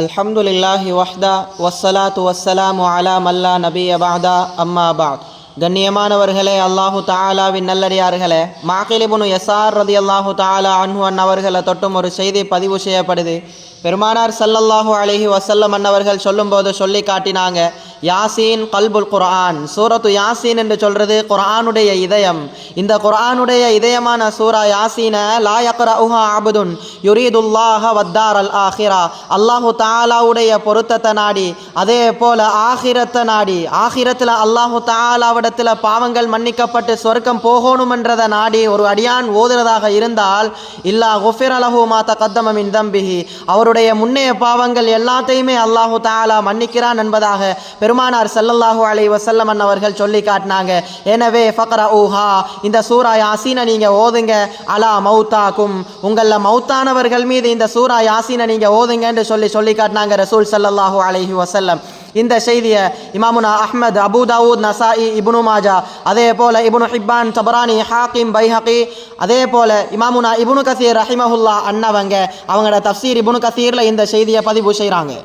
அல்ஹம்துலில்லாஹி வஹ்தா வஸ்ஸலாத்து வஸ்ஸலாமு அலா மல்லா நபி அபாதா அம்மா அபாத் கண்ணியமானவர்களே அல்லாஹு தாலாவின் நல்லடியார்களே மாக்கிலிபுனு எஸ்ஆர் ரதி அல்லாஹு தாலா அன்ஹு அன்னவர்களை தொட்டும் ஒரு செய்தி பதிவு செய்யப்படுது. பெருமானார் சல்லல்லாஹு அலிஹி வசல்லம் அன்னவர்கள் சொல்லும்போது சொல்லி காட்டினாங்க யாசீன் கல்புல் குர்ஆன். சூரத்து யாசீன் என்று சொல்றது குர்ஆனுடைய இதயம். இந்த குர்ஆனுடைய இதயமான சூரா யாசீன லா யக்ரஉஹா அபுதுன் யுரீதுல்லாஹ வத்தார் அல் ஆஹிரா. அல்லாஹு தாலாவுடைய பொருத்தத்தை நாடி அதே போல ஆஹிரத்தை நாடி ஆஹிரத்தில் அல்லாஹு தாலாவிடத்தில் பாவங்கள் மன்னிக்கப்பட்டு சொர்க்கம் போகணுமென்றதை நாடி ஒரு அடியான் ஓதுறதாக இருந்தால் இல்லா குஃபிர் அலஹு மாத்த கத்தமமின் தம்பிஹி. அவருடைய முன்னைய பாவங்கள் எல்லாத்தையுமே அல்லாஹு தாலா மன்னிக்கிறான் என்பதாக பெரும் பெருமானார் ஸல்லல்லாஹு அலை வசல்லமன் அவர்கள் சொல்லி காட்டினாங்க. எனவே ஃபக்ரா ஊஹா இந்த சூரா யாசீனை நீங்கள் ஓதுங்க. அலா மௌத்தாக்கும். உங்களில் மௌத்தானவர்கள் மீது இந்த சூரா யாசீனை நீங்கள் ஓதுங்க என்று சொல்லி சொல்லி காட்டினாங்க ரசூல் ஸல்லல்லாஹு அலைஹி வசல்லம் இந்த செய்தியை இமாமுனா அஹ்மத் அபு தாவூத் நசாஇ இப்னு மாஜா அதே போல இபுனு ஹிப்பான் சபரானி ஹாக்கிம் பைஹகி அதே போல இமாமுனா இபுனு கசீர் ரஹிமஹுல்லா அன்னவங்க அவங்களோட தஃசீர் இபுனு கசீரில் இந்த செய்தியை பதிவு செய்கிறாங்க